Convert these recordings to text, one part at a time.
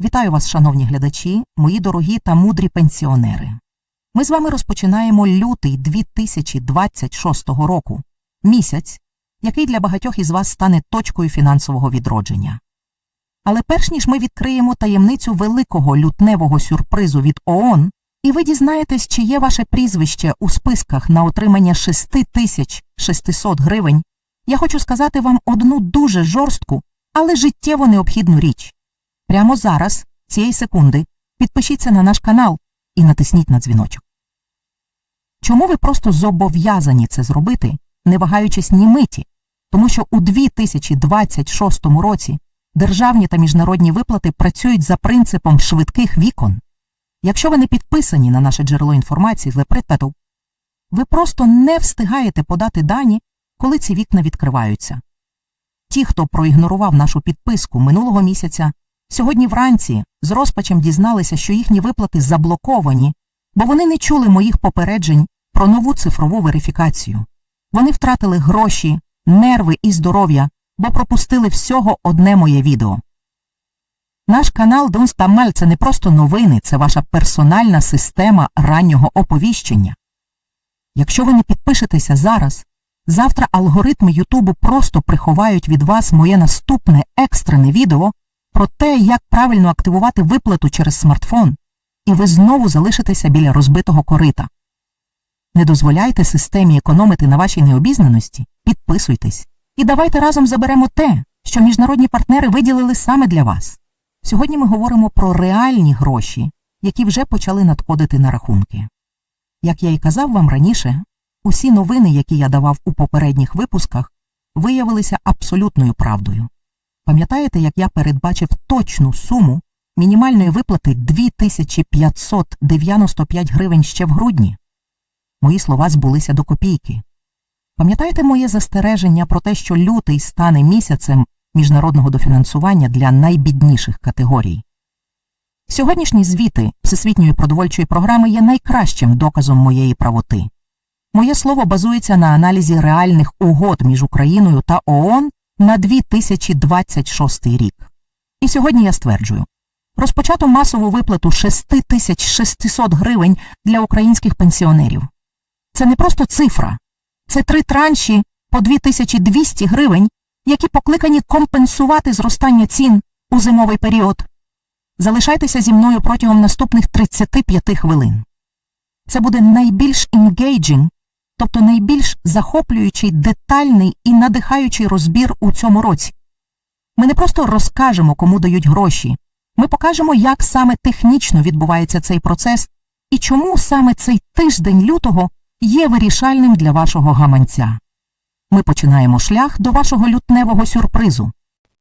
Вітаю вас, шановні глядачі, мої дорогі та мудрі пенсіонери. Ми з вами розпочинаємо лютий 2026 року, місяць, який для багатьох із вас стане точкою фінансового відродження. Але перш ніж ми відкриємо таємницю великого лютневого сюрпризу від ООН, і ви дізнаєтесь, чи є ваше прізвище у списках на отримання 6600 гривень, я хочу сказати вам одну дуже жорстку, але життєво необхідну річ. Прямо зараз, цієї секунди, підпишіться на наш канал і натисніть на дзвіночок. Чому ви просто зобов'язані це зробити, не вагаючись ні миті? Тому що у 2026 році державні та міжнародні виплати працюють за принципом швидких вікон. Якщо ви не підписані на наше джерело інформації з Лепритату, ви просто не встигаєте подати дані, коли ці вікна відкриваються. Ті, хто проігнорував нашу підписку минулого місяця, сьогодні вранці з розпачем дізналися, що їхні виплати заблоковані, бо вони не чули моїх попереджень про нову цифрову верифікацію. Вони втратили гроші, нерви і здоров'я, бо пропустили всього одне моє відео. Наш канал Дунстамель це не просто новини, це ваша персональна система раннього оповіщення. Якщо ви не підпишетеся зараз, завтра алгоритми Ютубу просто приховають від вас моє наступне екстрене відео про те, як правильно активувати виплату через смартфон, і ви знову залишитеся біля розбитого корита. Не дозволяйте системі економити на вашій необізнаності, підписуйтесь. І давайте разом заберемо те, що міжнародні партнери виділили саме для вас. Сьогодні ми говоримо про реальні гроші, які вже почали надходити на рахунки. Як я і казав вам раніше, усі новини, які я давав у попередніх випусках, виявилися абсолютною правдою. Пам'ятаєте, як я передбачив точну суму мінімальної виплати 2595 гривень ще в грудні? Мої слова збулися до копійки. Пам'ятаєте моє застереження про те, що лютий стане місяцем міжнародного дофінансування для найбідніших категорій? Сьогоднішні звіти Всесвітньої продовольчої програми є найкращим доказом моєї правоти. Моє слово базується на аналізі реальних угод між Україною та ООН на 2026 рік. І сьогодні я стверджую, розпочато масову виплату 6600 гривень для українських пенсіонерів. Це не просто цифра, це три транші по 2200 гривень, які покликані компенсувати зростання цін у зимовий період. Залишайтеся зі мною протягом наступних 35 хвилин. Це буде найбільш engaging, тобто найбільш захоплюючий, детальний і надихаючий розбір у цьому році. Ми не просто розкажемо, кому дають гроші, ми покажемо, як саме технічно відбувається цей процес і чому саме цей тиждень лютого є вирішальним для вашого гаманця. Ми починаємо шлях до вашого лютневого сюрпризу.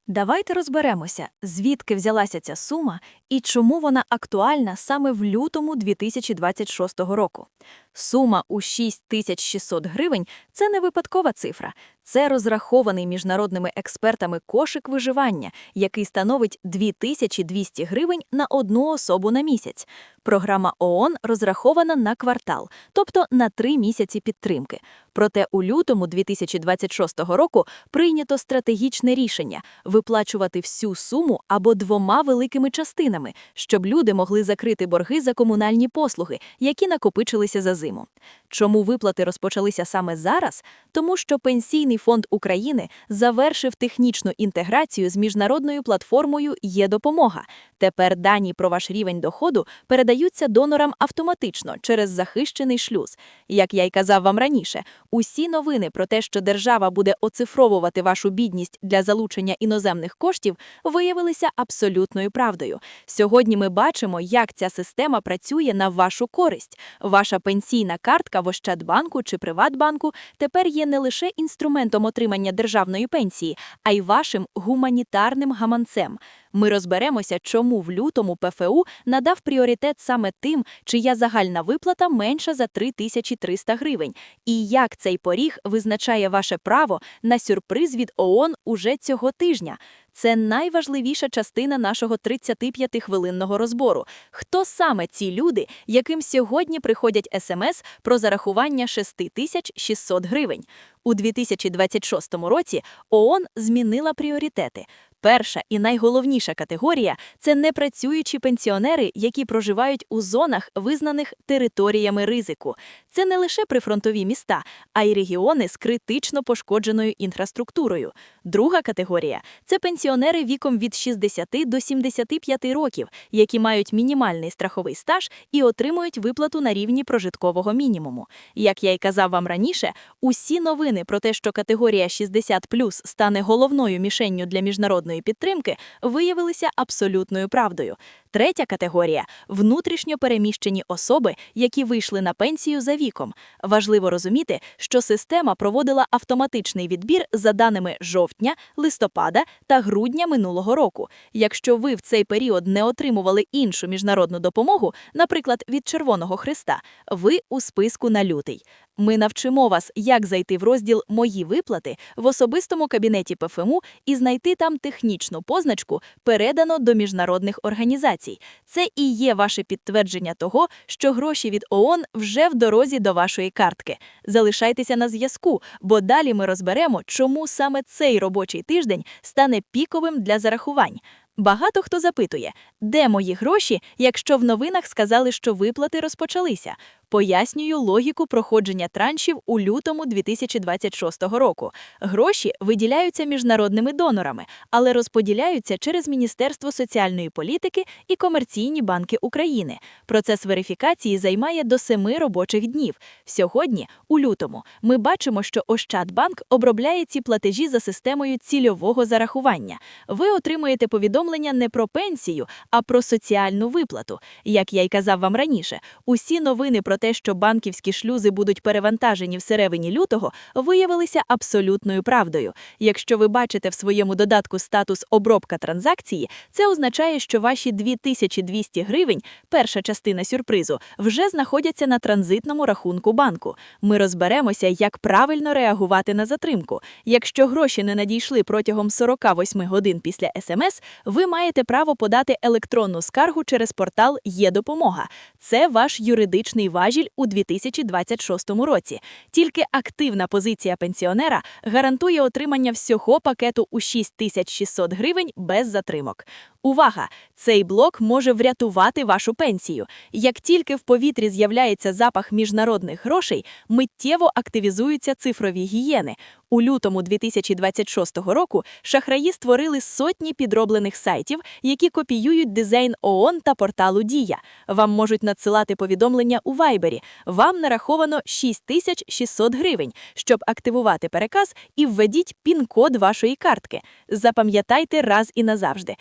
Давайте розберемося, звідки взялася ця сума і чому вона актуальна саме в лютому 2026 року. Сума у 6600 гривень – це не випадкова цифра. Це розрахований міжнародними експертами кошик виживання, який становить 2200 гривень на одну особу на місяць. Програма ООН розрахована на квартал, тобто на три місяці підтримки. Проте у лютому 2026 року прийнято стратегічне рішення – виплачувати всю суму або двома великими частинами, щоб люди могли закрити борги за комунальні послуги, які накопичилися за зиму. Чому виплати розпочалися саме зараз? Тому що Пенсійний фонд України завершив технічну інтеграцію з міжнародною платформою «Є-допомога». Тепер дані про ваш рівень доходу передаються донорам автоматично через захищений шлюз. Як я й казав вам раніше, усі новини про те, що держава буде оцифровувати вашу бідність для залучення іноземних коштів, виявилися абсолютною правдою. Сьогодні ми бачимо, як ця система працює на вашу користь. Ваша пенсійна картка в Ощадбанку чи Приватбанку тепер є не лише інструментом отримання державної пенсії, а й вашим гуманітарним гаманцем. Ми розберемося, чому в лютому ПФУ надав пріоритет саме тим, чия загальна виплата менша за 3300 гривень, і як цей поріг визначає ваше право на сюрприз від ООН уже цього тижня. Це найважливіша частина нашого 35-хвилинного розбору. Хто саме ці люди, яким сьогодні приходять смс про зарахування 6600 гривень? У 2026 році ООН змінила пріоритети. Перша і найголовніша категорія це непрацюючі пенсіонери, які проживають у зонах, визнаних територіями ризику. Це не лише прифронтові міста, а й регіони з критично пошкодженою інфраструктурою. Друга категорія це пенсіонери віком від 60 до 75 років, які мають мінімальний страховий стаж і отримують виплату на рівні прожиткового мінімуму. Як я й казав вам раніше, усі новини про те, що категорія 60+, стане головною мішенню для міжнародної підтримки, виявилися абсолютною правдою. Третя категорія внутрішньо переміщені особи, які вийшли на пенсію за віком. Важливо розуміти, що система проводила автоматичний відбір за даними жовтня, листопада та грудня минулого року. Якщо ви в цей період не отримували іншу міжнародну допомогу, наприклад, від Червоного Христа, ви у списку на лютий. Ми навчимо вас, як зайти в розділ Мої виплати в особистому кабінеті ПФМУ і знайти там технічну позначку передано до міжнародних організацій. Це і є ваше підтвердження того, що гроші від ООН вже в дорозі до вашої картки. Залишайтеся на зв'язку, бо далі ми розберемо, чому саме цей робочий тиждень стане піковим для зарахувань. Багато хто запитує, де мої гроші, якщо в новинах сказали, що виплати розпочалися. Пояснюю логіку проходження траншів у лютому 2026 року. Гроші виділяються міжнародними донорами, але розподіляються через Міністерство соціальної політики і комерційні банки України. Процес верифікації займає до семи робочих днів. Сьогодні, у лютому, ми бачимо, що Ощадбанк обробляє ці платежі за системою цільового зарахування. Ви отримуєте повідомлення не про пенсію, а про соціальну виплату. Як я й казав вам раніше, усі новини про те, що банківські шлюзи будуть перевантажені в середині лютого, виявилися абсолютною правдою. Якщо ви бачите в своєму додатку статус обробка транзакції, це означає, що ваші 2200 гривень, перша частина сюрпризу, вже знаходяться на транзитному рахунку банку. Ми розберемося, як правильно реагувати на затримку. Якщо гроші не надійшли протягом 48 годин після СМС, ви маєте право подати електронну скаргу через портал Є-допомога. Це ваш юридичний важіль у 2026 році. Тільки активна позиція пенсіонера гарантує отримання всього пакету у 6600 гривень без затримок. Увага! Цей блок може врятувати вашу пенсію. Як тільки в повітрі з'являється запах міжнародних грошей, миттєво активізуються цифрові гієни. У лютому 2026 року шахраї створили сотні підроблених сайтів, які копіюють дизайн ООН та порталу Дія. Вам можуть надсилати повідомлення у Вайбері. Вам нараховано 6600 гривень. Щоб активувати переказ, і введіть пін-код вашої картки. Запам'ятайте раз і назавжди.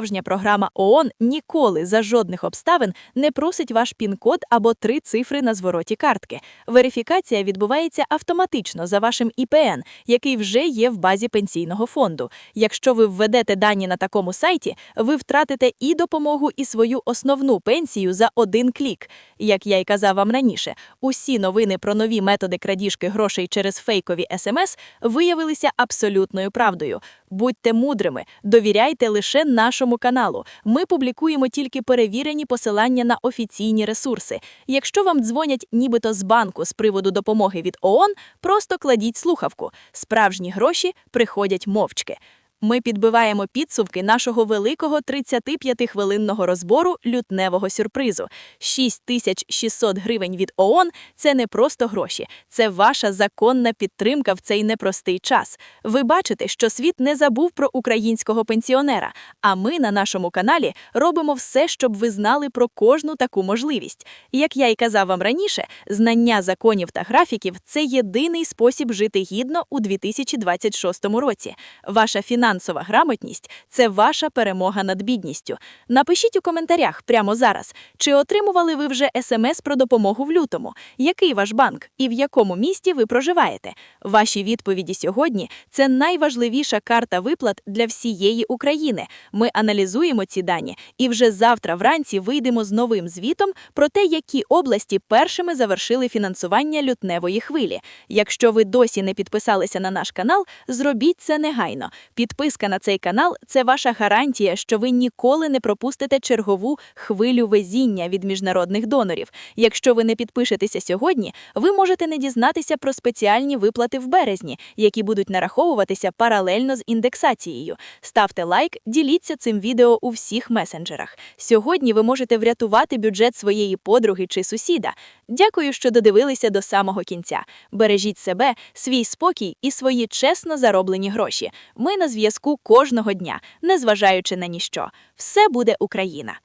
Справжня програма ООН ніколи за жодних обставин не просить ваш пін-код або три цифри на звороті картки. Верифікація відбувається автоматично за вашим ІПН, який вже є в базі пенсійного фонду. Якщо ви введете дані на такому сайті, ви втратите і допомогу, і свою основну пенсію за один клік. Як я й казав вам раніше, усі новини про нові методи крадіжки грошей через фейкові СМС виявилися абсолютною правдою. Будьте мудрими, довіряйте лише нашому каналу. Ми публікуємо тільки перевірені посилання на офіційні ресурси. Якщо вам дзвонять нібито з банку з приводу допомоги від ООН, просто кладіть слухавку. Справжні гроші приходять мовчки. Ми підбиваємо підсумки нашого великого 35-хвилинного розбору лютневого сюрпризу. 6600 гривень від ООН – це не просто гроші, це ваша законна підтримка в цей непростий час. Ви бачите, що світ не забув про українського пенсіонера, а ми на нашому каналі робимо все, щоб ви знали про кожну таку можливість. Як я й казав вам раніше, знання законів та графіків – це єдиний спосіб жити гідно у 2026 році. Ваша фінансова грамотність – це ваша перемога над бідністю. Напишіть у коментарях прямо зараз, чи отримували ви вже смс про допомогу в лютому, який ваш банк і в якому місті ви проживаєте. Ваші відповіді сьогодні – це найважливіша карта виплат для всієї України. Ми аналізуємо ці дані і вже завтра вранці вийдемо з новим звітом про те, які області першими завершили фінансування лютневої хвилі. Якщо ви досі не підписалися на наш канал, зробіть це негайно. Підписуйтесь Підписка на цей канал це ваша гарантія, що ви ніколи не пропустите чергову хвилю везіння від міжнародних донорів. Якщо ви не підпишетеся сьогодні, ви можете не дізнатися про спеціальні виплати в березні, які будуть нараховуватися паралельно з індексацією. Ставте лайк, діліться цим відео у всіх месенджерах. Сьогодні ви можете врятувати бюджет своєї подруги чи сусіда. Дякую, що додивилися до самого кінця. Бережіть себе, свій спокій і свої чесно зароблені гроші. Ми на зв'язку кожного дня, незважаючи на ніщо. Все буде Україна.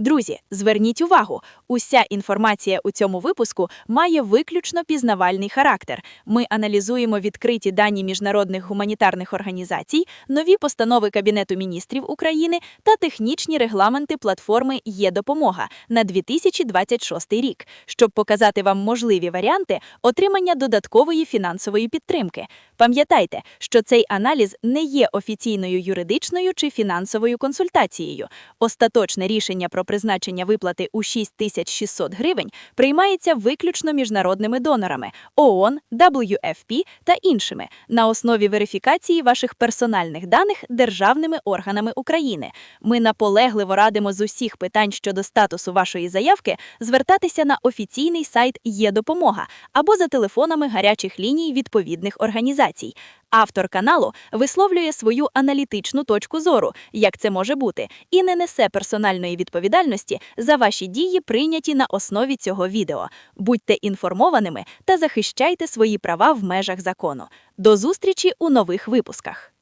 Друзі, зверніть увагу, уся інформація у цьому випуску має виключно пізнавальний характер. Ми аналізуємо відкриті дані міжнародних гуманітарних організацій, нові постанови Кабінету міністрів України та технічні регламенти платформи «Є-допомога» на 2026 рік, щоб показати вам можливі варіанти отримання додаткової фінансової підтримки. Пам'ятайте, що цей аналіз не є офіційною юридичною чи фінансовою консультацією. Остаточне рішення про призначення виплати у 6600 гривень приймається виключно міжнародними донорами ООН, WFP та іншими на основі верифікації ваших персональних даних державними органами України. Ми наполегливо радимо з усіх питань щодо статусу вашої заявки звертатися на офіційний сайт «Є-допомога» або за телефонами гарячих ліній відповідних організацій. Автор каналу висловлює свою аналітичну точку зору, як це може бути, і не несе персональної відповідальності за ваші дії, прийняті на основі цього відео. Будьте інформованими та захищайте свої права в межах закону. До зустрічі у нових випусках.